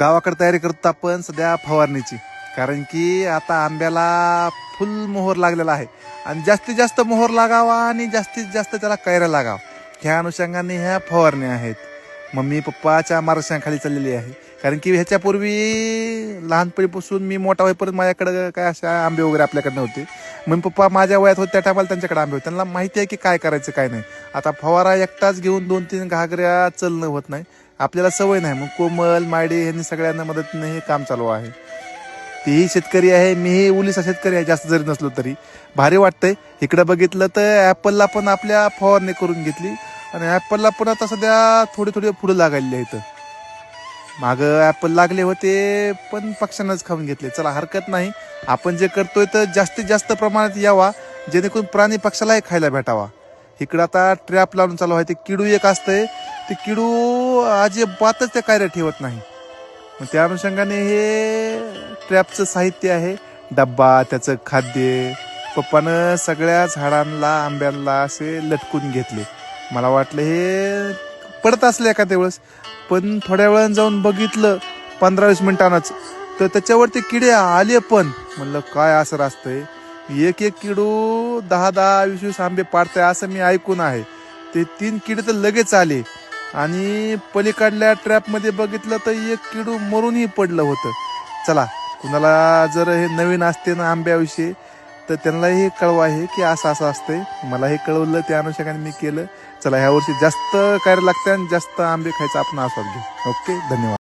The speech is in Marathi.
गावाकडे तयारी करतो आपण सध्या फवारणीची. कारण की आता आंब्याला फुल मोहर लागलेला आहे. आणि जास्तीत जास्त मोहर लागावा आणि जास्तीत जास्त त्याला कैऱ्या लागावा. ह्या अनुषंगाने ह्या फवारण्या आहेत. मम्मी पप्पाच्या मार्गदर्शनाखाली चाललेली आहे. कारण की ह्याच्यापूर्वी लहानपणीपासून मी मोठा होईपर्यंत माझ्याकडं काय अशा आंबे वगैरे आपल्याकडे नव्हते मम्मी पप्पा माझ्या वयात होते त्या टायमाला त्यांच्याकडे आंबे होते. त्यांना माहिती आहे की काय करायचं काय नाही. आता फवारा एकटाच घेऊन दोन तीन घागऱ्या चलणं होत नाही. आपल्याला सवय नाही. मग कोमल मायडे यांनी सगळ्यांना मदतीने हे काम चालू आहे. तेही शेतकरी आहे मीही उलिसा शेतकरी आहे जास्त जरी नसलो तरी. भारी वाटतंय. इकडं बघितलं तर ॲपलला पण आपल्या फवारणी करून घेतली. आणि ॲपलला पण आता सध्या थोडी थोडी फुलं लागायले आहेत. माग ॲपल लागले होते पण पक्ष्यांनाच खाऊन घेतले. चला हरकत नाही. आपण जे करतोय तर जास्तीत जास्त प्रमाणात यावा. जेणेकरून प्राणी पक्षालाही खायला भेटावा. इकडं आता ट्रॅप लावून चालू आहे. ते किडू एक असतंय. ते किडू अजिबातच त्या कार्य ठेवत नाही. मग त्या अनुषंगाने हे ट्रॅपचं साहित्य आहे. डब्बा त्याचं खाद्य. पप्पानं सगळ्या झाडांना आंब्यांना असे लटकून घेतले. मला वाटलं हे पडत असले एखाद्या वेळेस. पण थोड्या वेळानं जाऊन बघितलं पंधरा वीस मिनिटांनाच. तर त्याच्यावरती किडे आले पण. म्हणलं काय असं असतंय एक एक किडू दहा दहा वीस वीस आंबे पाडताय असं मी ऐकून आहे. ते तीन किडे तर लगेच आले. आणि पलीकडल्या ट्रॅपमध्ये बघितलं तर एक किडू मरूनही पडलं होतं. चला कुणाला जर हे नवीन असते ना आंब्याविषयी तर त्यांनाही कळवा आहे की असं असं असतंय. मला हे कळवलं त्या अनुषंगाने मी केलं. चला ह्यावर्षी जास्त काय लागतं आणि जास्त आंबे खायचा आपण आस्वाद घेऊ. ओके धन्यवाद.